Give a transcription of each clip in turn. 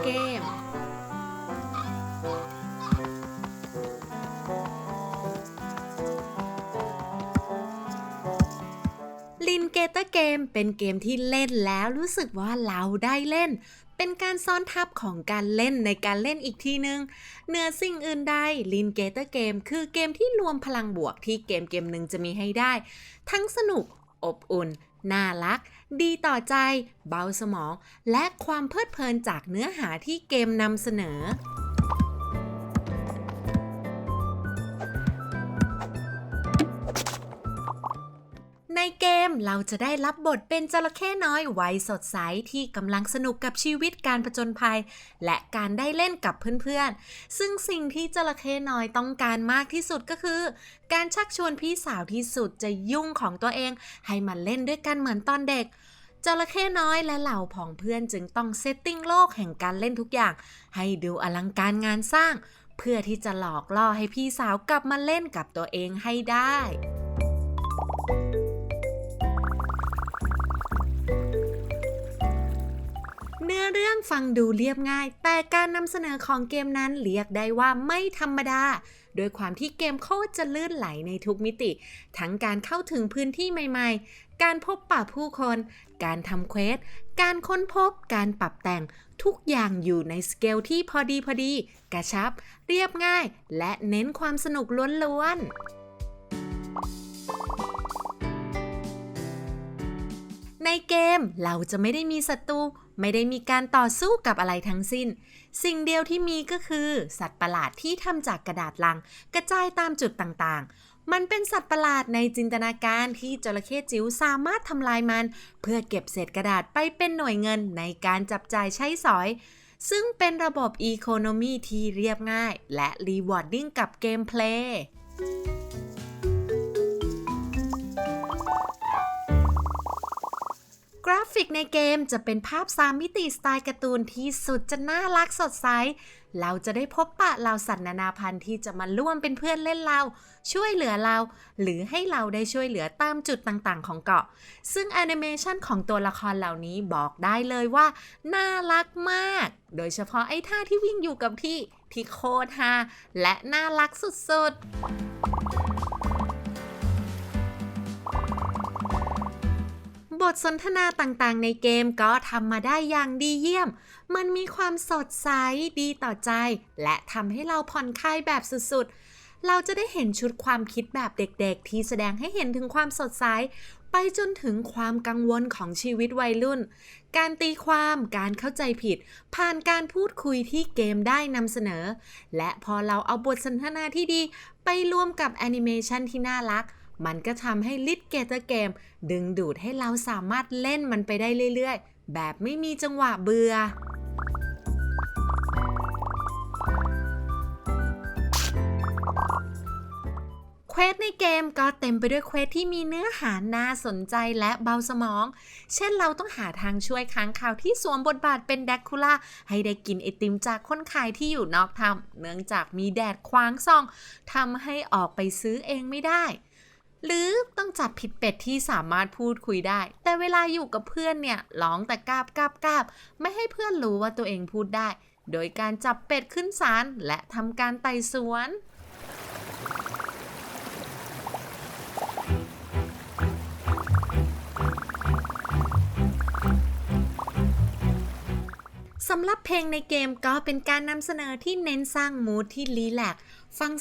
เกม ลินเกเตอร์เกมเป็นเกมที่เล่นแล้วรู้สึกว่าเราได้เล่น เป็นการซ้อนทับของการเล่นในการเล่นอีกทีนึงเหนือสิ่งอื่นใดลินเกเตอร์เกมคือเกมที่รวมพลังบวกที่เกมเกมหนึ่งจะมีให้ได้ ทั้งสนุกอบอุ่น น่ารัก ดีต่อใจ เบาสมอง และความเพลิดเพลินจากเนื้อหาที่เกมนำเสนอ ในเกมเราจะได้รับบทเป็นจระเข้น้อยวัยสดใสที่กำลังสนุกกับชีวิตการผจญภัย และการได้เล่นกับเพื่อนๆ ซึ่งสิ่งที่จระเข้น้อยต้องการมากที่สุดก็คือ การชักชวนพี่สาวที่สุดจะยุ่งของตัวเอง ให้มาเล่นด้วยกันเหมือนตอนเด็กจระเข้น้อยและเหล่าผองเพื่อนจึงต้องเซตติ้งโลกแห่งการเล่นทุกอย่าง ให้ดูอลังการงานสร้าง เพื่อที่จะหลอกล่อให้พี่สาวกลับมาเล่นกับตัวเองให้ได้ เรื่องฟังดูเรียบง่าย แต่การนำเสนอของเกมนั้นเรียกได้ว่าไม่ธรรมดา โดยความที่เกมโคตรจะลื่นไหลในทุกมิติ ทั้งการเข้าถึงพื้นที่ใหม่ ๆ การพบปะผู้คน การทำเควส การค้นพบ การปรับแต่ง ทุกอย่างอยู่ในสเกลที่พอดีพอดี กระชับ เรียบง่าย และเน้นความสนุกล้วนๆ ในเกมเราจะไม่ได้มีศัตรูไม่ได้มีการต่อสู้กับอะไรทั้งสิ้น สิ่งเดียวที่มีก็คือสัตว์ประหลาดที่ทำจากกระดาษลัง กระจายตามจุดต่างๆ มันเป็นสัตว์ประหลาดในจินตนาการที่จระเข้จิ๋วสามารถทำลายมัน เพื่อเก็บเศษกระดาษไปเป็นหน่วยเงินในการจับจ่ายใช้สอย ซึ่งเป็นระบบอีโคโนมีที่เรียบง่าย และรีวอร์ดดิ้งกับเกมเพลย์ ฟิกในเกมจะเป็นภาพ3มิติสไตล์การ์ตูนที่สุดจะน่ารักสดใส เราจะได้พบปะเหล่าสัตว์นานาพันธุ์ที่จะมาร่วมเป็นเพื่อนเล่นเรา ช่วยเหลือเรา หรือให้เราได้ช่วยเหลือตามจุดต่างๆ ของเกาะ ซึ่งแอนิเมชันของตัวละครเหล่านี้บอกได้เลยว่า น่ารักมาก โดยเฉพาะไอ้ท่าที่วิ่งอยู่กับที่ที่โคตรฮาและน่ารักสุดๆ บทสนทนาต่างๆ ในเกมก็ทำมาได้อย่างดีเยี่ยม มันมีความสดใสดีต่อใจ และทำให้เราผ่อนคลายแบบสุดๆ เราจะได้เห็นชุดความคิดแบบเด็กๆ ที่แสดงให้เห็นถึงความสดใส ไปจนถึงความกังวลของชีวิตวัยรุ่น การตีความ การเข้าใจผิด ผ่านการพูดคุยที่เกมได้นำเสนอ และพอเราเอาบทสนทนาที่ดี ไปรวมกับแอนิเมชันที่น่ารัก มันก็ทำให้ลิ t เกเตอร์เกม ดึงดูดให้เราสามารถเล่นมันไปได้เรื่อยๆ แบบไม่มีจังหวะเบื่อเควสในเกมก็เต็มไปด้วยเควสที่มีเนื้อหาน่าสนใจและเบาสมอง เช่นเราต้องหาทางช่วยค้างข่าวที่สวมบทบาทเป็นแดกคูล่า ให้ได้กินไอติมจากคนขายที่อยู่นอกถ้ำเนื่องจากมีแดดขวางส่องทำให้ออกไปซื้อเองไม่ได้ หรือต้องจับผิดเป็ดที่สามารถพูดคุยได้ แต่เวลาอยู่กับเพื่อนเนี่ยร้องแต่กาบกาบกาบไม่ให้เพื่อนรู้ว่าตัวเองพูดได้ โดยการจับเป็ดขึ้นศาลและทำการไต่สวน สำหรับเพลงในเกมก็เป็นการนำเสนอที่เน้นสร้างมูทที่รีแลกฟัง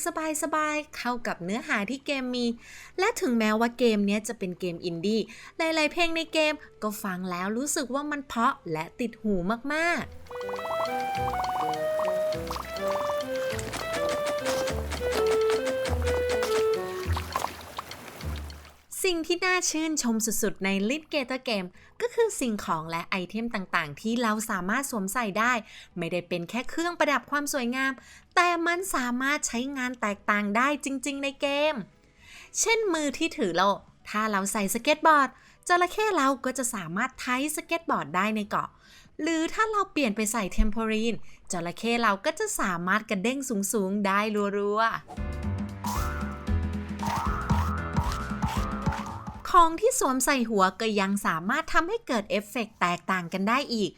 สบายๆ เข้ากับเนื้อหาที่เกมมี และถึงแม้ว่าเกมนี้จะเป็นเกมอินดี้ หลายๆ เพลงในเกมก็ฟังแล้วรู้สึกว่ามันเพาะและติดหูมากๆ สิ่งที่น่าชื่นชมสุดๆ ใน l i t g a t o r Game ก็คือสิ่งของและไอเทมต่างๆ ที่เราสามารถสวมใส่ได้ ไม่ได้เป็นแค่เครื่องประดับความสวยงาม แต่มันสามารถใช้งานแตกต่างได้จริงๆ ในเกม เช่นมือที่ถือโลถ้าเราใส่สเก็ตบอร์ดจระเข้เราก็จะสามารถไทสเก็ตบอร์ดได้ในเกาะ หรือถ้าเราเปลี่ยนไปใส่เทมโพรีนจระเข้เราก็จะสามารถกระเด้งสูงๆ ได้รัวๆ ของที่สวมใส่หัวก็ยังสามารถทำให้เกิดเอฟเฟกต์แตกต่างกันได้อีก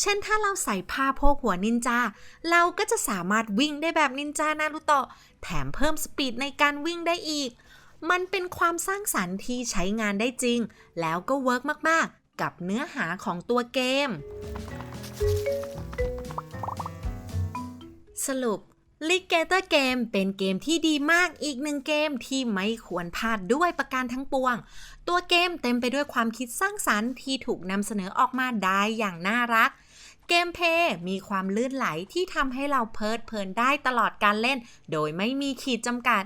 เช่นถ้าเราใส่ผ้าโพกหัวนินจา เราก็จะสามารถวิ่งได้แบบนินจานารุโตะ แถมเพิ่มสปีดในการวิ่งได้อีก มันเป็นความสร้างสรรค์ที่ใช้งานได้จริง แล้วก็เวิร์กมาก ๆ กับเนื้อหาของตัวเกม สรุป l i g a t o r Game เป็นเกมที่ดีมากอีกหนึ่งเกมที่ไม่ควรพลาดด้วยประการทั้งปวง ตัวเกมเต็มไปด้วยความคิดสร้างสรรค์ที่ถูกนำเสนอออกมาได้อย่างน่ารัก เกมเพย์มีความลื่นไหลที่ทำให้เราเพลิดเพลินได้ตลอดการเล่น โดยไม่มีขีดจำกัด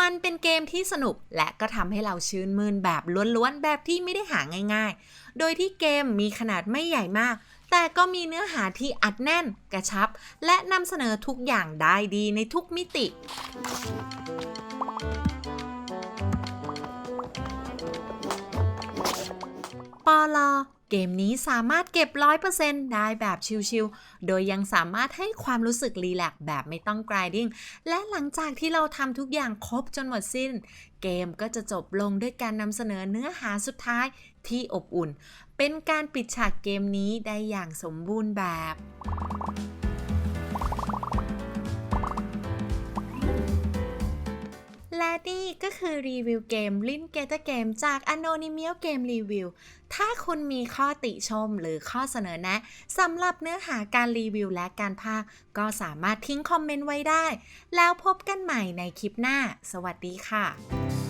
มันเป็นเกมที่สนุกและก็ทำให้เราชื่นมื่นแบบล้วนๆแบบที่ไม่ได้หาง่าย ๆ โดยที่เกมมีขนาดไม่ใหญ่มาก แต่ก็มีเนื้อหาที่อัดแน่น กระชับ และนำเสนอทุกอย่างได้ดีในทุกมิติปอลอ เกมนี้สามารถเก็บ 100%ได้แบบชิลๆ โดยยังสามารถให้ความรู้สึกรีแลกแบบไม่ต้องกรายดิ้ง และหลังจากที่เราทำทุกอย่างครบจนหมดสิ้น เกมก็จะจบลงด้วยการนำเสนอเนื้อหาสุดท้ายที่อบอุ่น เป็นการปิดฉากเกมนี้ได้อย่างสมบูรณ์แบบ และนี่ก็คือรีวิวเกมลิ้นเกตเกมจาก Anonymous Game Review ถ้าคุณมีข้อติชมหรือข้อเสนอแนะสำหรับเนื้อหาการรีวิวและการพาค ก็สามารถทิ้งคอมเมนต์ไว้ได้ แล้วพบกันใหม่ในคลิปหน้า สวัสดีค่ะ